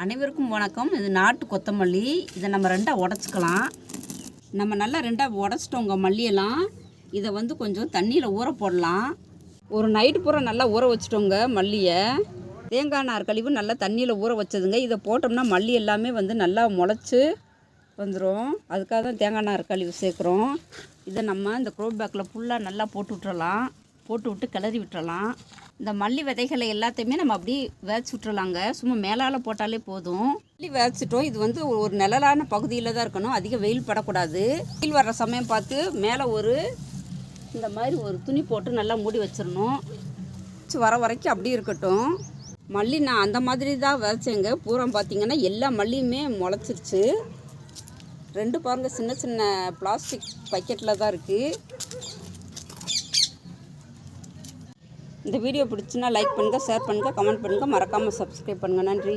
அனைவருக்கும் வணக்கம். இது நாட்டு கொத்தமல்லி. இதை நம்ம ரெண்டாக உடச்சிக்கலாம். நம்ம நல்லா ரெண்டாக உடச்சிட்டோங்க மல்லியெல்லாம். இதை வந்து கொஞ்சம் தண்ணியில் ஊற போடலாம். ஒரு நைட்டு பூரா நல்லா ஊற வச்சிட்டோங்க மல்லியை. தேங்காய் நார் கழிவு நல்லா தண்ணியில் ஊற வச்சதுங்க. இதை போட்டோம்னா மல்லி எல்லாமே வந்து நல்லா முளைச்சி வந்துடும் அதுக்காக தான் தேங்காய் நார் கழிவு சேர்க்குறோம். இதை நம்ம இந்த க்ரோ பேக்கில் ஃபுல்லாக நல்லா போட்டு விட்டுறலாம். போட்டு விட்டு கிளறி விட்டுறலாம். இந்த மல்லி விதைகளை எல்லாத்தையுமே நம்ம அப்படியே வேச்சு விட்டுறலாங்க. சும்மா மேலால் போட்டாலே போதும். மல்லி வேச்சிட்டோம் இது வந்து ஒரு நிழலான பகுதியில் தான் இருக்கணும். அதிக வெயில் படக்கூடாது. வெயில் வர்ற சமயம் பார்த்து மேலே ஒரு இந்த மாதிரி ஒரு துணி போட்டு நல்லா மூடி வச்சிடணும். வச்சு வர வரைக்கும் அப்படி இருக்கட்டும். மல்லி நான் அந்த மாதிரி தான் விதைச்சேங்க. பூரம் பார்த்தீங்கன்னா எல்லா மல்லியுமே முளைச்சிருச்சு. ரெண்டு பாருங்கள் சின்ன சின்ன பிளாஸ்டிக் பக்கெட்டில் தான் இருக்குது இந்த வீடியோ பிடிச்சுன்னா லைக் பண்ணுங்கள் ஷேர் பண்ணுங்கள் கமெண்ட் பண்ணுங்கள் மறக்காமல் சப்ஸ்கிரைப் பண்ணுங்கள் நன்றி.